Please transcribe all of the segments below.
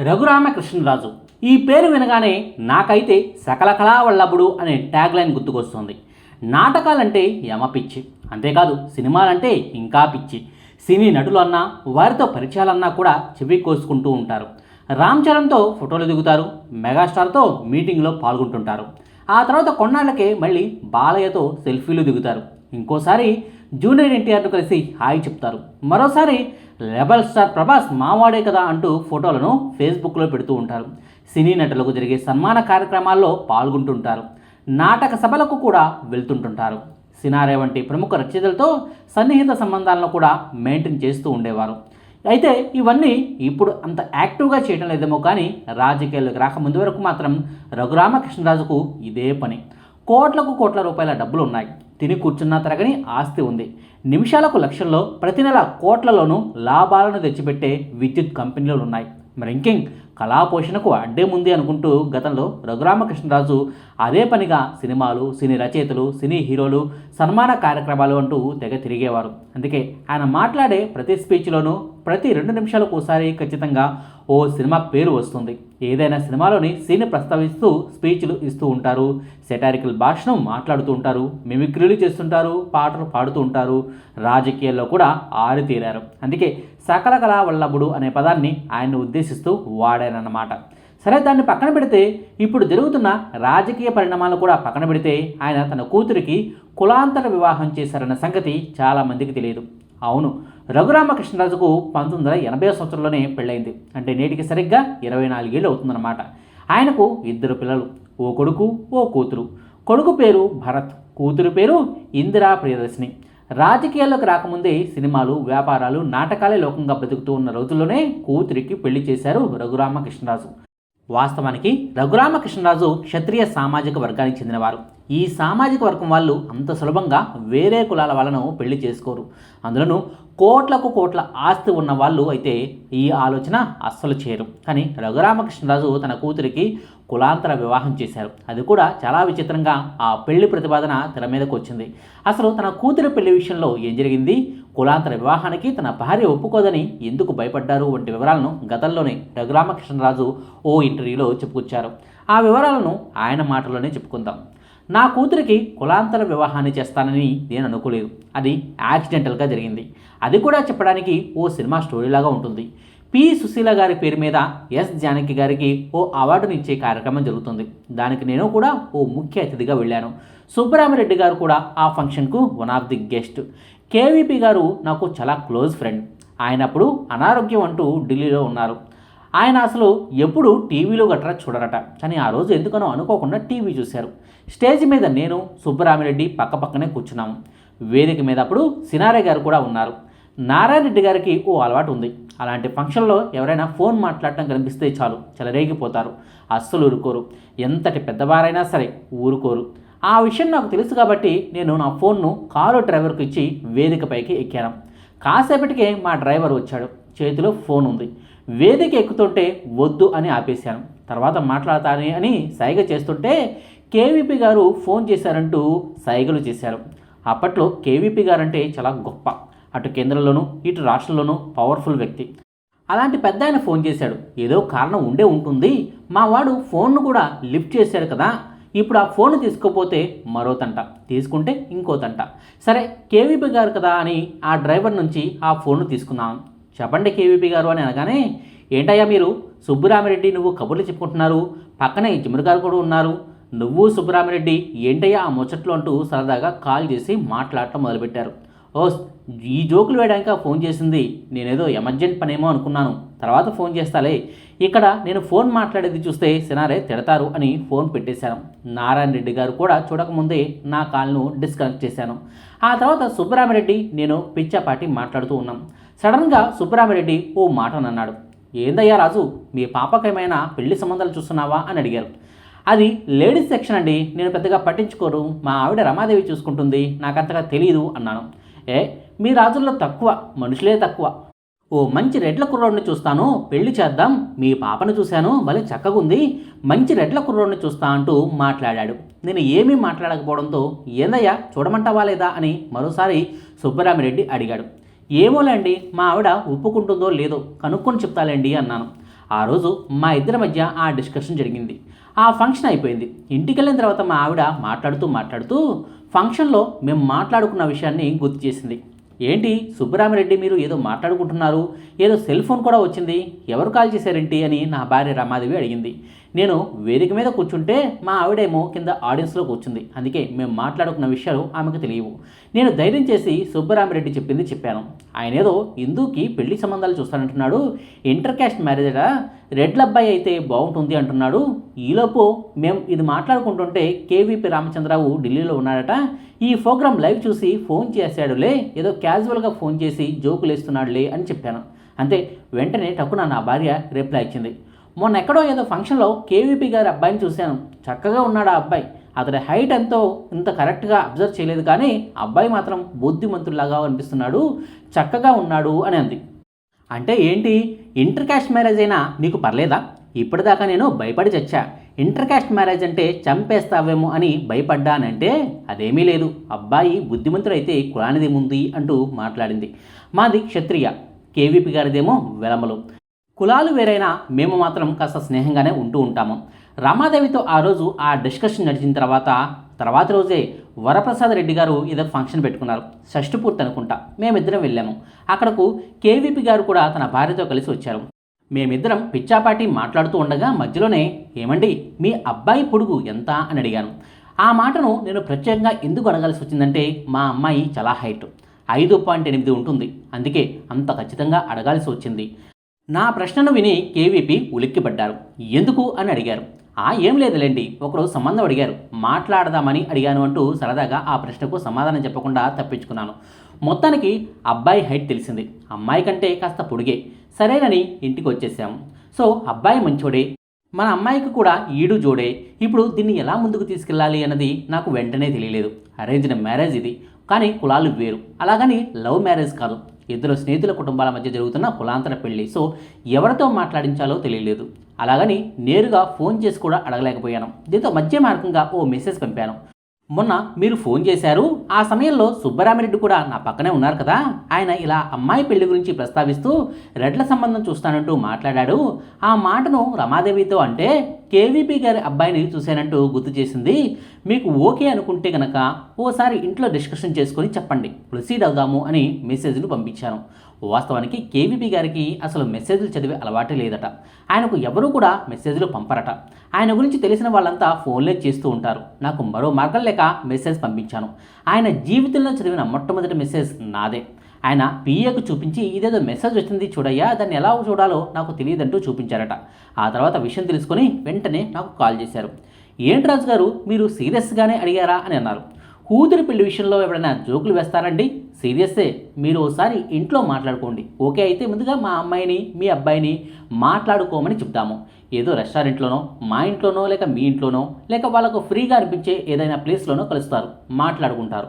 రఘురామకృష్ణరాజు. ఈ పేరు వినగానే నాకైతే సకల కళా వల్లభుడు అనే ట్యాగ్ లైన్ గుర్తుకొస్తుంది. నాటకాలంటే యమ పిచ్చి. అంతేకాదు సినిమాలంటే ఇంకా పిచ్చి. సినీ నటులు అన్నా వారితో పరిచయాలన్నా కూడా చెవి కోసుకుంటూ ఉంటారు. రామ్ చరణ్తో ఫోటోలు దిగుతారు మెగాస్టార్తో మీటింగ్లో పాల్గొంటుంటారు. ఆ తర్వాత కొన్నాళ్ళకే మళ్ళీ బాలయ్యతో సెల్ఫీలు దిగుతారు. ఇంకోసారి జూనియర్ ఎన్టీఆర్ను కలిసి హాయ్ చెప్తారు. మరోసారి రెబల్ స్టార్ ప్రభాస్ మావాడే కదా అంటూ ఫోటోలను ఫేస్బుక్లో పెడుతూ ఉంటారు. సినీ నటులకు జరిగే సన్మాన కార్యక్రమాల్లో పాల్గొంటుంటారు. నాటక సభలకు కూడా వెళ్తుంటుంటారు. సినారే వంటి ప్రముఖ రచయితలతో సన్నిహిత సంబంధాలను కూడా మెయింటైన్ చేస్తూ ఉండేవారు. అయితే ఇవన్నీ ఇప్పుడు అంత యాక్టివ్గా చేయడం లేదేమో కానీ రాజకీయాల్లోకి రాకముందు వరకు మాత్రం రఘురామకృష్ణరాజుకు ఇదే పని. కోట్లకు కోట్ల రూపాయల డబ్బులు ఉన్నాయి తిని కూర్చున్న తరగని ఆస్తి ఉంది. నిమిషాలకు లక్షల్లో ప్రతి నెల కోట్లలోనూ లాభాలను తెచ్చిపెట్టే విద్యుత్ కంపెనీలు ఉన్నాయి. మరి కళాపోషణకు కళా అడ్డేముంది అనుకుంటూ గతంలో రఘురామకృష్ణరాజు అదే పనిగా సినిమాలు సినీ రచయితలు సినీ హీరోలు సన్మాన కార్యక్రమాలు అంటూ తెగ తిరిగేవారు. అందుకే ఆయన మాట్లాడే ప్రతి స్పీచ్లోనూ ప్రతి రెండు నిమిషాలకు ఒకసారి ఖచ్చితంగా ఓ సినిమా పేరు వస్తుంది. ఏదైనా సినిమాలోని సీన్ ప్రస్తావిస్తూ స్పీచ్లు ఇస్తూ ఉంటారు. సెటారికల్ భాషను మాట్లాడుతూ ఉంటారు. మిమిక్రీలు చేస్తుంటారు. పాటలు పాడుతూ ఉంటారు. రాజకీయాల్లో కూడా ఆరితీరారు. అందుకే సకల కళా వల్లభుడు అనే పదాన్ని ఆయన్ని ఉద్దేశిస్తూ వాడారన్నమాట. సరే దాన్ని పక్కన పెడితే ఇప్పుడు జరుగుతున్న రాజకీయ పరిణామాలు కూడా పక్కన పెడితే ఆయన తన కూతురికి కులాంతర వివాహం చేశారన్న సంగతి చాలామందికి తెలియదు. అవును. రఘురామకృష్ణరాజుకు పంతొమ్మిది వందల ఎనభై సంవత్సరంలోనే పెళ్ళైంది అంటే నేటికి సరిగ్గా ఇరవై నాలుగేళ్ళు అవుతుందన్నమాట. ఆయనకు ఇద్దరు పిల్లలు ఓ కొడుకు ఓ కూతురు. కొడుకు పేరు భరత్ కూతురు పేరు ఇందిరా ప్రియదర్శిని. రాజకీయాల్లోకి రాకముందే సినిమాలు వ్యాపారాలు నాటకాలే లోకంగా బతుకుతూ ఉన్న రోజుల్లోనే కూతురికి పెళ్ళి చేశారు రఘురామకృష్ణరాజు. వాస్తవానికి రఘురామకృష్ణరాజు క్షత్రియ సామాజిక వర్గానికి చెందినవారు. ఈ సామాజిక వర్గం వాళ్ళు అంత సులభంగా వేరే కులాల వాళ్ళను పెళ్ళి చేసుకోరు. అందులోనూ కోట్లకు కోట్ల ఆస్తి ఉన్న వాళ్ళు అయితే ఈ ఆలోచన అస్సలు చేయరు. కానీ రఘురామకృష్ణరాజు తన కూతురికి కులాంతర వివాహం చేశారు. అది కూడా చాలా విచిత్రంగా ఆ పెళ్ళి ప్రతిపాదన తెర మీదకు వచ్చింది. అసలు తన కూతురి పెళ్ళి విషయంలో ఏం జరిగింది? కులాంతర వివాహానికి తన భార్య ఒప్పుకోదని ఎందుకు భయపడ్డారు? వంటి వివరాలను గతంలోనే రఘురామకృష్ణరాజు ఓ ఇంటర్వ్యూలో చెప్పుకొచ్చారు. ఆ వివరాలను ఆయన మాటల్లోనే చెప్పుకుందాం. నా కూతురికి కులాంతర వివాహాన్ని చేస్తానని నేను అనుకోలేదు. అది యాక్సిడెంటల్గా జరిగింది. అది కూడా చెప్పడానికి ఓ సినిమా స్టోరీలాగా ఉంటుంది. పి. సుశీల గారి పేరు మీద ఎస్. జానకి గారికి ఓ అవార్డునిచ్చే కార్యక్రమం జరుగుతుంది. దానికి నేను కూడా ఓ ముఖ్య అతిథిగా వెళ్ళాను. సుబ్బరామిరెడ్డి గారు కూడా ఆ ఫంక్షన్కు one of the guest. KVP గారు నాకు చాలా క్లోజ్ ఫ్రెండ్. ఆయనప్పుడు అనారోగ్యం అంటూ ఢిల్లీలో ఉన్నారు. ఆయన అసలు ఎప్పుడు టీవీలో గట్రా చూడరట. కానీ ఆ రోజు ఎందుకనో అనుకోకుండా టీవీ చూశారు. స్టేజ్ మీద నేను సుబ్బరామిరెడ్డి పక్క పక్కనే కూర్చున్నాము. వేదిక మీద అప్పుడు సినారే గారు కూడా ఉన్నారు. నారాయణ రెడ్డి గారికి ఓ అలవాటు ఉంది. అలాంటి ఫంక్షన్లో ఎవరైనా ఫోన్ మాట్లాడటం కనిపిస్తే చాలు చెలరేగిపోతారు అస్సలు ఊరుకోరు. ఎంతటి పెద్దవారైనా సరే ఊరుకోరు. ఆ విషయం నాకు తెలుసు కాబట్టి నేను నా ఫోన్ను కారు డ్రైవర్కు ఇచ్చి వేదికపైకి ఎక్కాను. కాసేపటికే మా డ్రైవర్ వచ్చాడు. చేతిలో ఫోన్ ఉంది. వేదిక ఎక్కుతుంటే వద్దు అని ఆపేశాను. తర్వాత మాట్లాడతానే అని సైగ చేస్తుంటే కేవీపీ గారు ఫోన్ చేశారంటూ సైగలు చేశారు. అప్పట్లో కేవీపీ గారు అంటే చాలా గొప్ప. అటు కేంద్రంలోనూ ఇటు రాష్ట్రంలోనూ పవర్ఫుల్ వ్యక్తి. అలాంటి పెద్ద ఆయన ఫోన్ చేశాడు. ఏదో కారణం ఉండే ఉంటుంది. మా వాడు ఫోన్ను కూడా లిఫ్ట్ చేశాడు కదా. ఇప్పుడు ఆ ఫోన్ తీసుకోపోతే మరో తంట. తీసుకుంటే ఇంకో తంట. సరే కేవీపీ గారు కదా అని ఆ డ్రైవర్ నుంచి ఆ ఫోన్ను తీసుకున్నాను చెప్పండి కేవీపీ గారు అని అనగానే ఏంటయ్యా మీరు? సుబ్బురామిరెడ్డి నువ్వు కబుర్లు చెప్పుకుంటున్నారు. పక్కనే జిమ్ముడు గారు కూడా ఉన్నారు. నువ్వు సుబ్బరామిరెడ్డి ఏంటయ్యా ఆ ముచ్చట్లు? అంటూ సరదాగా కాల్ చేసి మాట్లాడటం మొదలుపెట్టారు. ఓ ఈ జోకులు వేయడానికి ఫోన్ చేసింది? నేనేదో ఎమర్జెంట్ పనేమో అనుకున్నాను. తర్వాత ఫోన్ చేస్తాలే. ఇక్కడ నేను ఫోన్ మాట్లాడేది చూస్తే సినారే తిడతారు అని ఫోన్ పెట్టేశాను. నారాయణ రెడ్డి గారు కూడా చూడకముందే నా కాల్ను డిస్కనెక్ట్ చేశాను. ఆ తర్వాత సుబ్బరామిరెడ్డి నేను పిచ్చాపాటి మాట్లాడుతూ ఉన్నాం. సడన్గా సుబ్బరామిరెడ్డి ఓ మాట అన్నాడు ఏందయ్యా రాజు మీ పాపకేమైనా పెళ్ళి సంబంధాలు చూస్తున్నావా? అని అడిగారు. అది లేడీస్ సెక్షన్ అండి. నేను పెద్దగా పట్టించుకోరు. మా ఆవిడ రమాదేవి చూసుకుంటుంది. నాకు అంతగా తెలియదు అన్నాను. ఏ? మీ రాజుల్లో తక్కువ మనుషులే తక్కువ. ఓ మంచి రెడ్ల కుర్రోడిని చూస్తాను. పెళ్ళి చేద్దాం. మీ పాపను చూశాను. భలే చక్కగుంది. మంచి రెడ్ల కుర్రోడిని చూస్తా అంటూ మాట్లాడాడు. నేను ఏమీ మాట్లాడకపోవడంతో ఏందయ్యా చూడమంటావా లేదా? అని మరోసారి సుబ్బరామిరెడ్డి అడిగాడు. ఏమోలేండి మా ఆవిడ ఒప్పుకుంటుందో లేదో కనుక్కొని చెప్తాలేండి అన్నాను. ఆ రోజు మా ఇద్దరి మధ్య ఆ డిస్కషన్ జరిగింది. ఆ ఫంక్షన్ అయిపోయింది. ఇంటికి వెళ్ళిన తర్వాత మా ఆవిడ మాట్లాడుతూ మాట్లాడుతూ ఫంక్షన్లో మేము మాట్లాడుకున్న విషయాన్ని గుర్తు చేసింది. ఏంటి సుబ్బరామిరెడ్డి మీరు ఏదో మాట్లాడుకుంటున్నారు? ఏదో సెల్ ఫోన్ కూడా వచ్చింది. ఎవరు కాల్ చేశారేంటి అని నా భార్య రమాదేవి అడిగింది. నేను వేదిక మీద కూర్చుంటే మా ఆవిడేమో కింద ఆడియన్స్లో కూర్చుంది. అందుకే మేము మాట్లాడుకున్న విషయాలు ఆమెకు తెలియవు. నేను ధైర్యం చేసి సుబ్బరామిరెడ్డి చెప్పింది చెప్పాను. ఆయన ఏదో హిందూకి పెళ్ళి సంబంధాలు చూస్తానంటున్నాడు. ఇంటర్ క్యాస్ట్ మ్యారేజా? రెడ్ల అబ్బాయి అయితే బాగుంటుంది అంటున్నాడు. ఈలోపు మేము ఇది మాట్లాడుకుంటుంటే కేవీపీ రామచంద్రరావు ఢిల్లీలో ఉన్నాడట ఈ ప్రోగ్రామ్ లైవ్ చూసి ఫోన్ చేశాడులే ఏదో క్యాజువల్గా ఫోన్ చేసి జోకులు వేస్తున్నాడులే అని చెప్పాను. అంతే వెంటనే టక్కున నా భార్య రిప్లై ఇచ్చింది. మొన్న ఎక్కడో ఏదో ఫంక్షన్లో కేవీపీ గారి అబ్బాయిని చూశాను. చక్కగా ఉన్నాడు ఆ అబ్బాయి. అతడి హైట్ ఎంతో ఇంత కరెక్ట్గా అబ్జర్వ్ చేయలేదు కానీ అబ్బాయి మాత్రం బుద్ధిమంతుల్లాగా అనిపిస్తున్నాడు. చక్కగా ఉన్నాడు అని అంది. అంటే ఏంటి? ఇంటర్ క్యాస్ట్ మ్యారేజ్ అయినా నీకు పర్లేదా? ఇప్పటిదాకా నేను భయపడి చచ్చా. ఇంటర్ క్యాస్ట్ మ్యారేజ్ అంటే చంపేస్తావేమో అని భయపడ్డానంటే అదేమీ లేదు. అబ్బాయి బుద్ధిమంతుడైతే కులానిది ముందు అంటూ మాట్లాడింది. మాది క్షత్రియ కేవీపీ గారిదేమో వెలమలు. కులాలు వేరైనా మేము మాత్రం కాస్త స్నేహంగానే ఉంటూ ఉంటాము. రామాదేవితో ఆ రోజు ఆ డిస్కషన్ నడిచిన తర్వాత తర్వాత రోజే వరప్రసాద్ రెడ్డి గారు ఏదో ఫంక్షన్ పెట్టుకున్నారు. షష్టి పూర్తి అనుకుంటా. మేమిద్దరం వెళ్ళాము. అక్కడకు కేవీపీ గారు కూడా తన భార్యతో కలిసి వచ్చారు. మేమిద్దరం పిచ్చాపాటి మాట్లాడుతూ ఉండగా మధ్యలోనే ఏమండి మీ అబ్బాయి పొడుగు ఎంత? అని అడిగాను. ఆ మాటను నేను ప్రత్యేకంగా ఎందుకు అడగాల్సి వచ్చిందంటే మా అమ్మాయి చాలా హైట్. ఐదు పాయింట్ ఎనిమిది ఉంటుంది. అందుకే అంత ఖచ్చితంగా అడగాల్సి వచ్చింది. నా ప్రశ్నను విని కేవీపీ ఉలిక్కిపడ్డారు. ఎందుకు? అని అడిగారు. ఆ ఏం లేదులేండి. ఒకరు సంబంధం అడిగారు. మాట్లాడదామని అడిగాను అంటూ సరదాగా ఆ ప్రశ్నకు సమాధానం చెప్పకుండా తప్పించుకున్నాను. మొత్తానికి అబ్బాయి హైట్ తెలిసింది. అమ్మాయి కంటే కాస్త పొడిగే. సరేనని ఇంటికి వచ్చేసాము సో అబ్బాయి మంచోడే. మన అమ్మాయికి కూడా ఈడు జోడే. ఇప్పుడు దీన్ని ఎలా ముందుకు తీసుకెళ్ళాలి అన్నది నాకు వెంటనే తెలియలేదు. అరేంజ్డ్ మ్యారేజ్ ఇది. కానీ కులాలు వేరు. అలాగని లవ్ మ్యారేజ్ కాదు. ఇద్దరు స్నేహితుల కుటుంబాల మధ్య జరుగుతున్న కులాంతర పెళ్ళి. సో ఎవరితో మాట్లాడించాలో తెలియలేదు. అలాగని నేరుగా ఫోన్ చేసి కూడా అడగలేకపోయాను. దీంతో మధ్య మార్గంగా ఓ మెసేజ్ పంపాను. మొన్న మీరు ఫోన్ చేశారు ఆ సమయంలో సుబ్బరామిరెడ్డి కూడా నా పక్కనే ఉన్నారు కదా. ఆయన ఇలా అమ్మాయి పెళ్ళి గురించి ప్రస్తావిస్తూ రెడ్ల సంబంధం చూస్తానంటూ మాట్లాడాడు. ఆ మాటను రమాదేవితో అంటే కేవీపీ గారి అబ్బాయిని చూశానంటూ గుర్తు చేసింది. మీకు ఓకే అనుకుంటే కనుక ఓసారి ఇంట్లో డిస్కషన్ చేసుకొని చెప్పండి. ప్రొసీడ్ అవుదాము అని మెసేజ్ను పంపించాను. వాస్తవానికి కేవీపీ గారికి అసలు మెసేజ్లు చదివే అలవాటే లేదట. ఆయనకు ఎవరూ కూడా మెసేజ్లు పంపరట. ఆయన గురించి తెలిసిన వాళ్ళంతా ఫోన్లే చేస్తూ ఉంటారు. నాకు మరో మార్గం లేక మెసేజ్ పంపించాను. ఆయన జీవితంలో చదివిన మొట్టమొదటి మెసేజ్ నాదే. ఆయన పిఏకు చూపించి ఇదేదో మెసేజ్ వచ్చింది చూడయ్యా దాన్ని ఎలా చూడాలో నాకు తెలియదంటూ చూపించారట. ఆ తర్వాత విషయం తెలుసుకొని వెంటనే నాకు కాల్ చేశారు. ఏంటి రాజు గారు మీరు సీరియస్గానే అడిగారా? అని అన్నారు. కూతురు పెళ్ళి విషయంలో ఎవరైనా జోకులు వేస్తారండి? సీరియస్సే మీరు ఒకసారి ఇంట్లో మాట్లాడుకోండి. ఓకే అయితే ముందుగా మా అమ్మాయిని మీ అబ్బాయిని మాట్లాడుకోమని చెప్తాము. ఏదో రెస్టారెంట్లోనో మా ఇంట్లోనో లేక మీ ఇంట్లోనో లేక వాళ్ళకు ఫ్రీగా అనిపించే ఏదైనా ప్లేస్లోనో కలుస్తారు మాట్లాడుకుంటారు.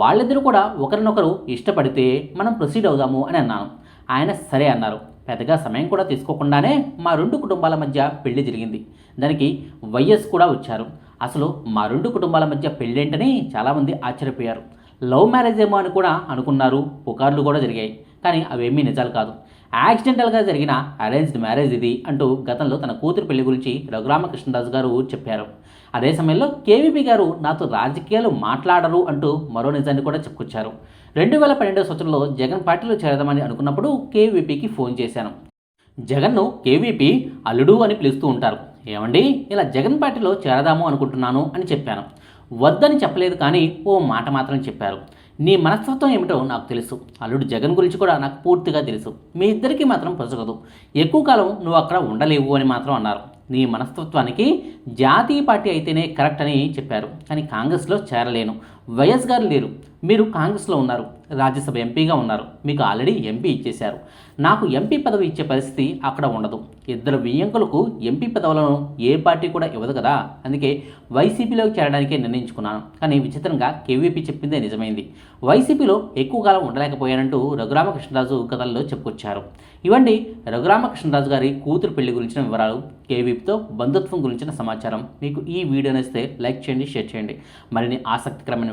వాళ్ళిద్దరూ కూడా ఒకరినొకరు ఇష్టపడితే మనం ప్రొసీడ్ అవుదాము అని అన్నాను. ఆయన సరే అన్నారు. పెద్దగా సమయం కూడా తీసుకోకుండానే మా రెండు కుటుంబాల మధ్య పెళ్ళి జరిగింది. దానికి వైఎస్ కూడా వచ్చారు. అసలు మా రెండు కుటుంబాల మధ్య పెళ్ళేంటని చాలామంది ఆశ్చర్యపోయారు. లవ్ మ్యారేజ్ ఏమో అని కూడా అనుకున్నారు. పుకార్లు కూడా జరిగాయి. కానీ అవేమీ నిజాలు కాదు. యాక్సిడెంటల్గా జరిగిన అరేంజ్డ్ మ్యారేజ్ ఇది అంటూ గతంలో తన కూతురు పెళ్ళి గురించి రఘురామకృష్ణదాస్ గారు చెప్పారు. అదే సమయంలో కేవీపీ గారు నాతో రాజకీయాలు మాట్లాడరు అంటూ మరో నిజాన్ని కూడా చెప్పుకొచ్చారు. రెండు వేల పన్నెండవ సంవత్సరంలో జగన్ పార్టీలో చేరదామని అనుకున్నప్పుడు కేవీపీకి ఫోన్ చేశాను. జగన్ను కేవీపీ అల్లుడు అని పిలుస్తూ ఉంటారు. ఏమండి ఇలా జగన్ పార్టీలో చేరదాము అనుకుంటున్నాను అని చెప్పాను. వద్దని చెప్పలేదు కానీ ఓ మాట మాత్రం చెప్పారు. నీ మనస్తత్వం ఏమిటో నాకు తెలుసు. అల్లుడు జగన్ గురించి కూడా నాకు పూర్తిగా తెలుసు. మీ ఇద్దరికీ మాత్రం పొసగదు. ఎక్కువ కాలం నువ్వు అక్కడ ఉండలేవు అని మాత్రం అన్నారు. నీ మనస్తత్వానికి జాతీయ పార్టీ అయితేనే కరెక్ట్ అని చెప్పారు. కానీ కాంగ్రెస్లో చేరలేను. వైఎస్ గారు లేరు. మీరు కాంగ్రెస్లో ఉన్నారు. రాజ్యసభ ఎంపీగా ఉన్నారు. మీకు ఆల్రెడీ ఎంపీ ఇచ్చేశారు. నాకు ఎంపీ పదవి ఇచ్చే పరిస్థితి అక్కడ ఉండదు. ఇద్దరు వియ్యంకులకు ఎంపీ పదవులను ఏ పార్టీ కూడా ఇవ్వదు కదా? అందుకే వైసీపీలోకి చేరడానికే నిర్ణయించుకున్నాను. కానీ విచిత్రంగా కేవీపీ చెప్పిందే నిజమైంది. వైసీపీలో ఎక్కువ కాలం ఉండలేకపోయానంటూ రఘురామకృష్ణరాజు కథల్లో చెప్పుకొచ్చారు. ఇవండి రఘురామకృష్ణరాజు గారి కూతురు పెళ్ళి గురించిన వివరాలు కేవీపీతో బంధుత్వం గురించిన సమాచారం. మీకు ఈ వీడియో నచ్చితే లైక్ చేయండి షేర్ చేయండి. మరిన్ని ఆసక్తికరమైన